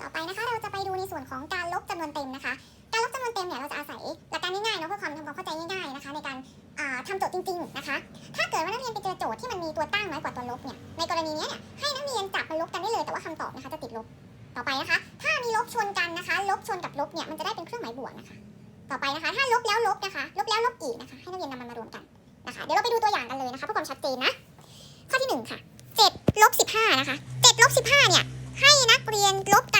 ต่อไปนะคะ เราจะไปดูในส่วนของการลบจำนวนเต็มนะคะ การลบจำนวนเต็มเนี่ยเราจะอาศัยหลักการง่ายๆเนาะเพื่อความทำความเข้าใจง่ายๆนะคะ ในการอ่าทำโจทย์จริง ๆนะคะ ถ้าเกิดว่านักเรียนไปเจอโจทย์ที่มันมีตัวตั้งน้อยกว่าตัวลบเนี่ยในกรณีเนี้ยเนี่ยให้นักเรียนจับมาลบกันได้เลย แต่ว่าคำตอบนะคะจะติดลบต่อไปนะคะ ถ้ามีลบชนกันนะคะ ลบชนกับลบเนี่ยมันจะได้เป็นเครื่องหมายบวกนะคะ ต่อไปนะคะ ถ้าลบแล้วลบนะคะ ลบแล้วลบอีกนะคะ ให้นักเรียนนำมันมารวมกันนะคะ เดี๋ยวเราไปดูตัวอย่างกันเลยนะคะเพื่อความชัดเจนนะ ข้อที่หนึ่งค่ะเจ็ดลบสิบห้านะคะเจ็ดลบสิบห้าเนี่ยให้นักเรียนลบกัน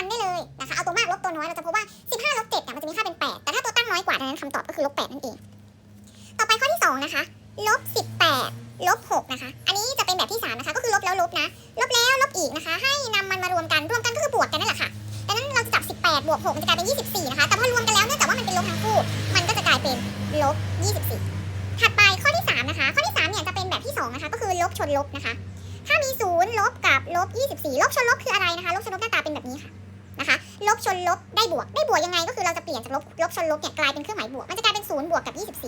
นะคะ เอาตัวมากลบตัวน้อยเราจะพบว่า 15ลบ7เนี่ยมันจะมีค่าเป็น 8 แต่ถ้าตัวตั้งน้อยกว่าดังนั้นคำตอบก็คือลบ8นั่นเอง ต่อไปข้อที่ 2 นะคะลบ18ลบ6นะคะ อันนี้จะเป็นแบบที่ 3 นะคะ ก็คือลบแล้วลบนะ ลบแล้วลบอีกนะคะ ให้นำมันมารวมกัน รวมกันก็คือบวกกันนั่นแหละค่ะ ดังนั้นเราจะจับ 18 บวก 6 มันจะกลายเป็น 24 นะคะ แต่พอรวมกันแล้วเนื่องจากว่ามันเป็นลบทั้งคู่ มันก็จะกลายเป็นลบ 24 ถัดไปข้อที่ 3 นะคะ ข้อที่3เนี่ยจะเป็นแบบที่ 2 นะคะ ก็คือลบชนลบนะคะ ถ้ามี0ลบกับลบ24ลบชนลบคืออะไรนะคะ ลบชนลบหน้าตาเป็นแบบนี้ค่ะ นะคะ ลบชนลบได้บวก ได้บวกยังไงก็คือเราจะเปลี่ยนจากลบลบชนลบเนี่ยกลายเป็นเครื่องหมายบวก มันจะกลายเป็น0บวกกับ 24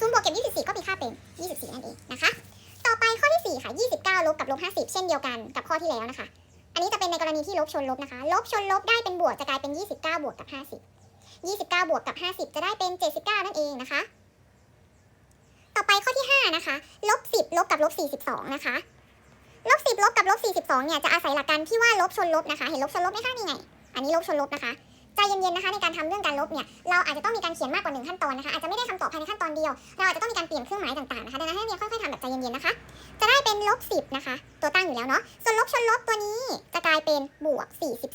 0บวกกับ 24 ก็มีค่าเป็น 24 นั่นเองนะคะ ต่อไปข้อที่ 4 ค่ะ 29 ลบกับลบ50 เช่นเดียวกันกับข้อที่แล้วนะคะ อันนี้จะเป็นในกรณีที่ลบชนลบนะคะ ลบชนลบได้เป็นบวกจะกลายเป็น 29 บวกกับ 50 29 บวกกับ 50 จะได้เป็น 79 นั่นเองนะคะ ต่อไปข้อที่ 5 นะคะ ลบ 10 ลบกับลบ42 นะคะ ลบ10ลบกับลบ42เนี่ยจะอาศัยหลักการที่ว่าลบชนลบนะคะ เห็นลบชนลบไหมคะนี่ไง อันนี้ลบชนลบนะคะใจเย็นๆนะคะในการทำเรื่องการลบเนี่ยเราอาจจะต้องมีการเขียนมากกว่าหนึ่งขั้นตอนนะคะอาจจะไม่ได้คำตอบภายในขั้นตอนเดียว เราอาจจะต้องมีการเปลี่ยนเครื่องหมายต่างๆนะคะดังนั้นให้นักเรียนค่อยๆทำแบบใจเย็นๆนะคะ จะได้เป็นลบ10นะคะ ตัวตั้งอยู่แล้วเนาะส่วนลบชนลบตัวนี้จะกลายเป็นบวก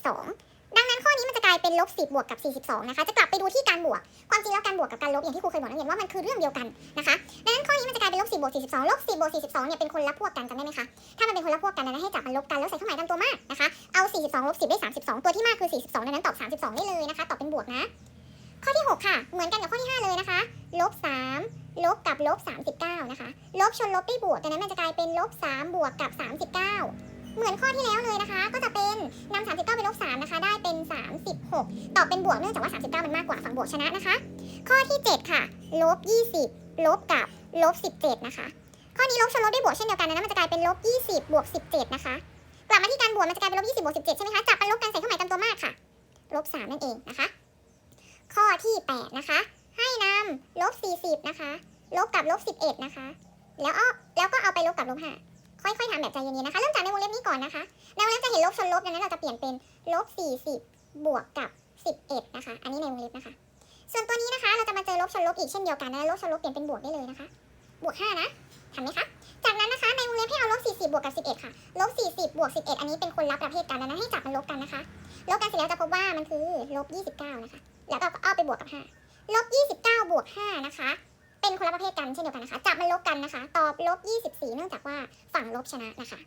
42 ดังนั้นข้อนี้มันจะกลายเป็นลบ10บวกกับ 42 นะคะ จะกลับไปดูที่การบวก ความจริงแล้วการบวกกับการลบอย่างที่ครูเคยบอกนักเรียนว่ามันคือเรื่องเดียวกันนะคะ ดังนั้นข้อนี้มันจะกลายเป็นลบ10บวก42 ลบ10บวก42 เนี่ยเป็นคนละพวกกันจำได้ไหมคะ ถ้ามันเป็นคนละพวกกันนั้นให้จับมันลบกันแล้วใส่เครื่องหมายตามตัวมากนะคะ เอา 42ลบ10 ได้ 32 ตัวที่มากคือ 42 ดังนั้นตอบ 32 ได้เลยนะคะ ตอบเป็นบวกนะ ข้อที่ 6 ค่ะ เหมือนกันกับข้อที่ 5 เลยนะคะ ลบ3ลบกับลบ39 นะคะ ลบชนลบได้บวกดังนั้นมันจะกลายเป็นลบ3บวกกับ 39 เหมือนข้อที่แล้วเลยนะคะ ก็จะเป นำ39ไปลบ3นะคะ ได้เป็น 36 ตอบเป็นบวกเนื่องจากว่า 39 มันมากกว่าฝั่งบวกชนะนะคะ ข้อที่ 7 ค่ะ ลบ 20 ลบกับลบ 17 นะคะ ข้อนี้ลบชนลบได้บวกเช่นเดียวกันนั้นมันจะกลายเป็นลบ 20 บวก 17 นะคะ กลับมาที่การบวกมันจะกลายเป็นลบ 20 บวก 17 ใช่ไหมคะ จับมันลบกันใส่เครื่องหมายตามตัวมากค่ะ ลบ 3 นั่นเองนะคะ ข้อที่ 8 นะคะ ให้นำลบ 40 นะคะ ลบกับลบ 11 นะคะ แล้วเอาแล้วก็เอาไปลบกับลบ5 ค่อยๆทำแบบใจเย็นๆนะคะเริ่มจากในวงเล็บนี้ก่อนนะคะในวงเล็บจะเห็นลบชนลบดังนั้นเราจะเปลี่ยนเป็นลบ40 บวกกับ 11 นะคะ อันนี้ในวงเล็บนะคะ ส่วนตัวนี้นะคะเราจะมาเจอลบชนลบอีกเช่นเดียวกันนะลบชนลบเปลี่ยนเป็นบวกได้เลยนะคะ บวก5นะทำไหมคะจากนั้นนะคะในวงเล็บให้เอาลบ40 บวกกับ 11 ค่ะลบ40 บวก 11 อันนี้เป็นคนละประเภทกันดังนั้นให้จับมันลบกันนะคะลบกันเสร็จแล้วจะพบว่ามันคือลบ29นะคะแล้วก็เอาไปบวกกับ 5ลบ29 บวก 5 นะคะ เป็นคนละประเภทกันเช่นเดียวกันนะคะ จับมันลบกันนะคะ ตอบลบ 24 เนื่องจากว่าฝั่งลบชนะนะคะ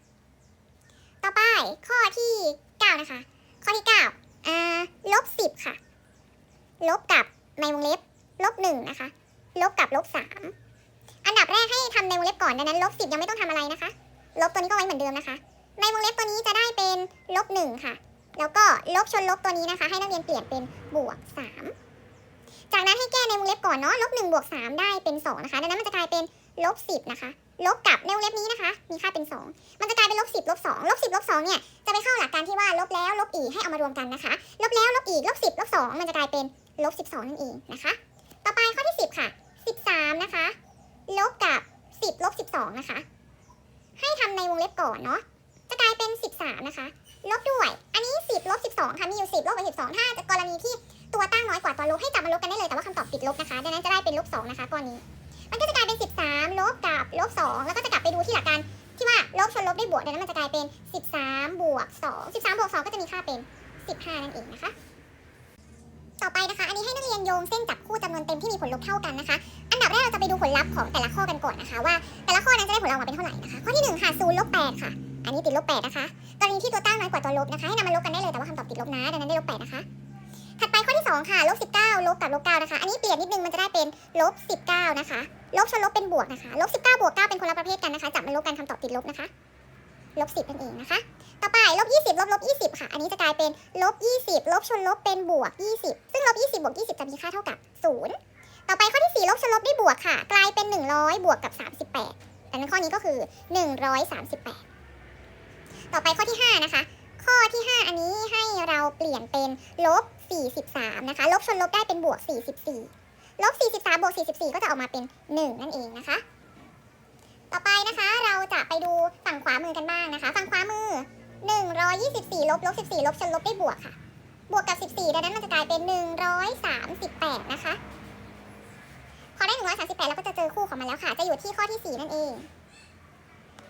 ต่อไปข้อที่ 9 นะคะ ข้อที่9อ่าลบ 10 ค่ะ ลบกับในวงเล็บลบ1นะคะ ลบกับลบ 3 อันดับแรกให้ทำในวงเล็บก่อนดังนั้นลบ 10 ยังไม่ต้องทำอะไรนะคะ ลบตัวนี้ก็ไว้เหมือนเดิมนะคะ ในวงเล็บตัวนี้จะได้เป็นลบ 1 ค่ะ แล้วก็ลบชนลบตัวนี้นะคะ ให้นักเรียนเปลี่ยนเป็นบวก 3 จากนั้นให้แก้ในวงเล็บก่อนเนาะลบ1บวก3ได้เป็น2นะคะ ดังนั้นมันจะกลายเป็นลบ10นะคะ ลบกับในวงเล็บนี้นะคะ มีค่าเป็น2มันจะกลายเป็นลบ10ลบ2ลบ10ลบ2เนี่ย จะไปเข้าหลักการที่ว่าลบแล้วลบอีกให้เอามารวมกันนะคะ ลบแล้วลบอีกลบ10ลบ2มันจะกลายเป็นลบ12นั่นเองนะคะ ต่อไปข้อที่10ค่ะ13นะคะ ลบกับ10ลบ12นะคะ ให้ทำในวงเล็บก่อนเนาะ จะกลายเป็น13นะคะ ลบด้วย อันนี้10ลบ12ค่ะ มีอยู่10ลบกับ12ถ้าจะกรณีที่ ตัวตั้งน้อยกว่าตัวลบให้จับมาลบกันได้เลยแต่ว่าคำตอบติดลบนะคะดังนั้นจะได้เป็นลบ2นะคะก้อนนี้ มันก็จะกลายเป็น 13ลบกับลบ2แล้วก็จะกลับไปดูที่หลักการที่ว่าลบชนลบได้บวกดังนั้นมันจะกลายเป็น 13 บวก 2 13บวก2ก็จะมีค่าเป็น 15 นั่นเองนะคะ ต่อไปนะคะ อันนี้ให้นักเรียนโยงเส้นจับคู่จำนวนเต็มที่มีผลลบเท่ากันนะคะ อันดับแรกเราจะไปดูผลลัพธ์ของแต่ละข้อกันก่อนนะคะ ว่าแต่ละข้อนั้นจะได้ผลลัพธ์ออกมาเป็นเท่าไหร่นะคะ ข้อที่1ค่ะ0ลบ8ค่ะ อันนี้ติดลบ8นะคะ กรณีที่ตัวตั้งน้อยกว่าตัวลบนะคะ ให้นำมาลบกันได้เลยแต่ว่าคำตอบติดลบนะ ดังนั้นได้ลบ8นะคะ ถัดไปข้อที่ 2 ค่ะลบ19ลบกับลบ9นะคะ อันนี้เปลี่ยนนิดนึงมันจะได้เป็นลบ19นะคะลบชนลบเป็นบวกนะคะลบ19บวก9เป็นคนละประเภทกันนะคะจับมาลบกันคำตอบติดลบนะคะลบ10นั่นเองนะคะ ต่อไปลบ20ลบลบ20ค่ะ อันนี้จะกลายเป็นลบ20ลบชนลบเป็นบวก20ซึ่งลบ20บวก20จะมีค่าเท่ากับ0ต่อไปข้อที่4ลบชนลบได้บวกค่ะ กลายเป็น100บวกกับ38ดังนั้นข้อนี้ก็คือ138ต่อไปข้อที่5นะคะ ข้อที่5อันนี้ให้เราเปลี่ยน ยนเป็นลบ 43 นะคะ ลบชนลบได้เป็นบวก 44 ลบ 43 บวก 44 ก็จะออกมาเป็น 1 นั่นเองนะคะ ต่อไปนะคะเราจะไปดูฝั่งขวามือกันบ้างนะคะ ฝั่งขวามือ 124 ลบลบ 14 ลบชนลบได้บวกค่ะ บวกกับ 14 ดังนั้นมันจะกลายเป็น 138 นะคะ พอได้ 138 แล้วก็จะเจอคู่ของมันแล้วค่ะ จะอยู่ที่ข้อที่ 4 นั่นเอง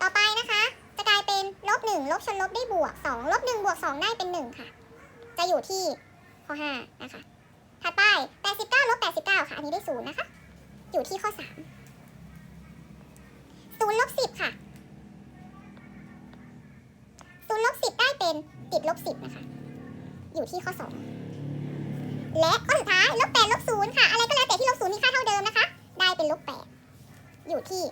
ต่อไปนะคะจะกลายเป็นลบ1ลบชนลบได้บวก2ลบ1บวก2ได้เป็น 1 ค่ะ จะอยู่ที่ข้อ5นะคะ ถัดไป 89ลบ89 ค่ะ อันนี้ได้0นะคะ อยู่ที่ข้อ 3 0ลบ10 ค่ะ0ลบ10 ได้เป็นติดลบ10 นะคะ อยู่ที่ข้อ 2 และข้อสุดท้ายลบ8ลบ0ค่ะ อะไรก็แล้วแต่ที่ลบ0มีค่าเท่าเดิมนะคะ ได้เป็นลบ8อยู่ที่